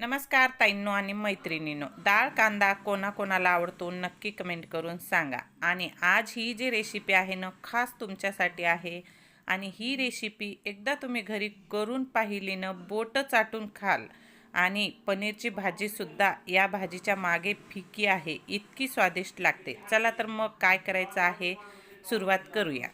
नमस्कार ताईंनो आणि मैत्रिणींनो. डाळ कांदा कोणाकोणाला आवडतो नक्की कमेंट करून सांगा. आणि आज ही जी रेसिपी आहे ना खास तुमच्यासाठी आहे. आणि ही रेसिपी एकदा तुम्ही घरी करून पाहिली ना बोटं चाटून खाल. आणि पनीरची भाजीसुद्धा या भाजीच्या मागे फिकी आहे इतकी स्वादिष्ट लागते. चला तर मग काय करायचं आहे सुरुवात करूया.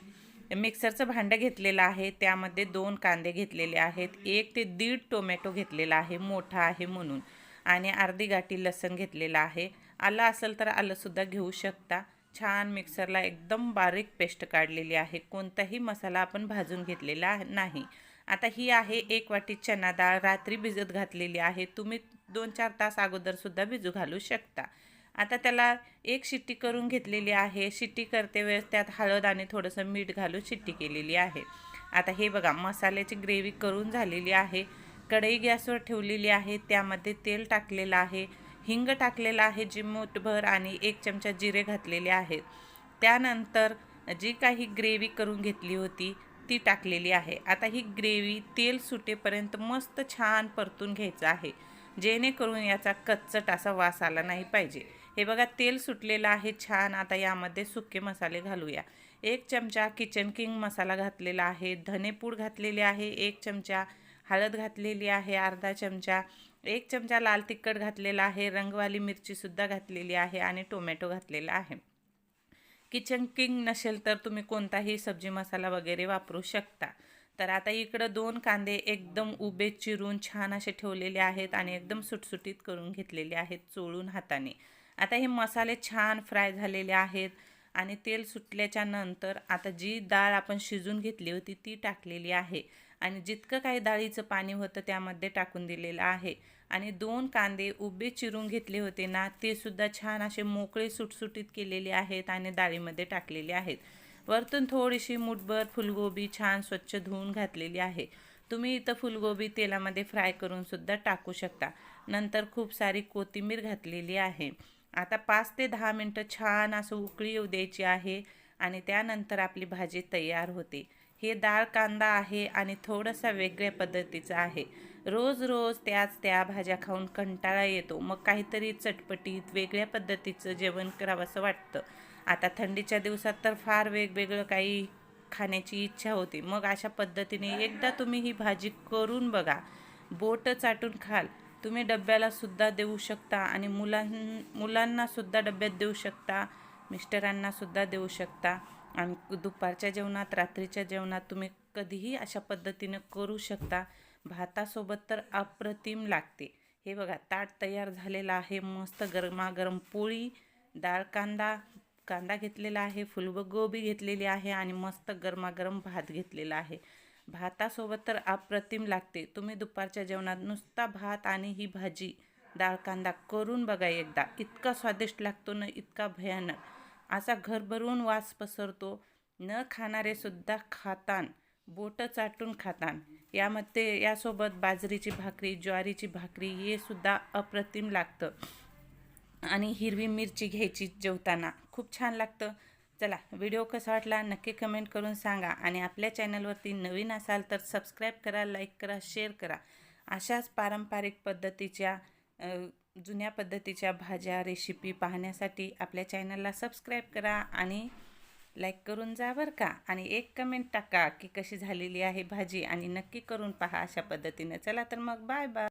मिक्सरचं भांडं घेतलेलं आहे. त्यामध्ये दोन कांदे घेतलेले आहेत. एक ते दीड टोमॅटो घेतलेला आहे. मोठा आहे म्हणून. आणि अर्धी गाठी लसण घेतलेला आहे. आलं असेल तर आलंसुद्धा घेऊ शकता. छान मिक्सरला एकदम बारीक पेस्ट काढलेली आहे. कोणताही मसाला आपण भाजून घेतलेला नाही. आता ही आहे एक वाटी चना डाळ. रात्री भिजत घातलेली आहे. तुम्ही दोन चार तास अगोदरसुद्धा भिजू घालू शकता. आता त्याला एक शिट्टी करून घेतलेली आहे. शिट्टी करते वेळेस त्यात हळद आणि थोडंसं मीठ घालून शिट्टी केलेली आहे. आता हे बघा मसाल्याची ग्रेव्ही करून झालेली आहे. कढई गॅसवर ठेवलेली आहे. त्यामध्ये तेल टाकलेलं आहे. हिंग टाकलेलं आहे. जी मोठभर आणि एक चमचा जिरे घातलेले आहेत त्यानंतर जी काही ग्रेव्ही करून घेतली होती ती टाकलेली आहे. आता ही ग्रेव्ही तेल सुटेपर्यंत मस्त छान परतून घ्यायचं आहे. जेणेकरून याचा कच्चट असा वास आला नाही पाहिजे. हे बघा तेल सुटलेलं आहे छान. आता यामध्ये सुके मसाले घालूया. एक चमचा किचन किंग मसाला घातलेला आहे. धनेपूड घातलेली आहे. एक चमचा हळद घातलेली आहे. अर्धा चमचा एक चमचा लाल तिखट घातलेला आहे. रंगवाली मिरचीसुद्धा घातलेली आहे आणि टोमॅटो घातलेला आहे. किचन किंग नसेल तर तुम्ही कोणताही सब्जी मसाला वगैरे वापरू शकता. तर आता इकडं दोन कांदे एकदम उभे चिरून छान असे ठेवलेले आहेत आणि एकदम सुटसुटीत करून घेतलेले आहेत चोळून हाताने. आता हे मसाले छान फ्राय झालेले आहेत आणि तेल सुटल्याच्या नंतर आता जी डाळ आपण शिजून घेतली होती ती टाकलेली आहे. आणि जितकं काही डाळीचं पाणी होतं त्यामध्ये टाकून दिलेलं आहे. आणि दोन कांदे उभे चिरून घेतले होते ना ते सुद्धा छान असे मोकळे सुटसुटीत केलेले आहेत आणि डाळीमध्ये टाकलेले आहेत. वरतून थोडीशी मुठभर फुलगोबी छान स्वच्छ धुवून घातलेली आहे. तुम्ही इथं फुलगोबी तेलामध्ये फ्राय करून सुद्धा टाकू शकता. नंतर खूप सारी कोथिंबीर घातलेली आहे. आता पाच ते दहा मिनटं छान असं उकळी येऊ द्यायची आहे आणि त्यानंतर आपली भाजी तयार होते. हे डाळ कांदा आहे आणि थोडंसं वेगळ्या पद्धतीचा आहे. रोज रोज त्याच त्या भाज्या खाऊन कंटाळा येतो. मग काहीतरी चटपटीत वेगळ्या पद्धतीचं जेवण करावंसं वाटतं. आता थंडीच्या दिवसात तर फार वेगवेगळं काही खाण्याची इच्छा होते. मग अशा पद्धतीने एकदा तुम्ही ही भाजी करून बघा. बोटं चाटून खाल. तुम्ही डब्याला सुद्धा देऊ शकता आणि मुलां मुलांनासुद्धा डब्यात देऊ शकता मिस्टरांनासुद्धा देऊ शकता. आणि दुपारच्या जेवणात रात्रीच्या जेवणात तुम्ही कधीही अशा पद्धतीनं करू शकता. भातासोबत तर अप्रतिम लागते. हे बघा ताट तयार झालेलं आहे मस्त गरमागरम पोळी डाळ कांदा कांदा घेतलेला आहे फुलगोबी घेतलेली आहे आणि मस्त गरमागरम भात घेतलेला आहे. भातासोबत तर अप्रतिम लागते. तुम्ही दुपारच्या जेवणात नुसता भात आणि ही भाजी डाळ कांदा करून बघा एकदा. इतका स्वादिष्ट लागतो ना इतका भयानक. असा घरभरून वास पसरतो. न खाणारेसुद्धा खातान. बोटं चाटून खातान. यामध्ये यासोबत बाजरीची भाकरी ज्वारीची भाकरी हे सुद्धा अप्रतिम लागतं. आणि हिरवी मिरची घ्यायची जेवताना. खूप छान लागतं. चला व्हिडिओ कसा वाटला नक्की कमेंट करून सांगा आणि आपल्या चॅनलवरती नवीन असाल तर सबस्क्राईब करा लाईक करा शेअर करा. अशाच पारंपरिक पद्धतीच्या जुन्या पद्धतीच्या भाज्या रेसिपी पाहण्यासाठी आपल्या चॅनलला सबस्क्राईब करा आणि लाईक करून जा बरं का. आणि एक कमेंट टाका की कशी झालेली आहे भाजी आणि नक्की करून पहा अशा पद्धतीनं. चला तर मग बाय बाय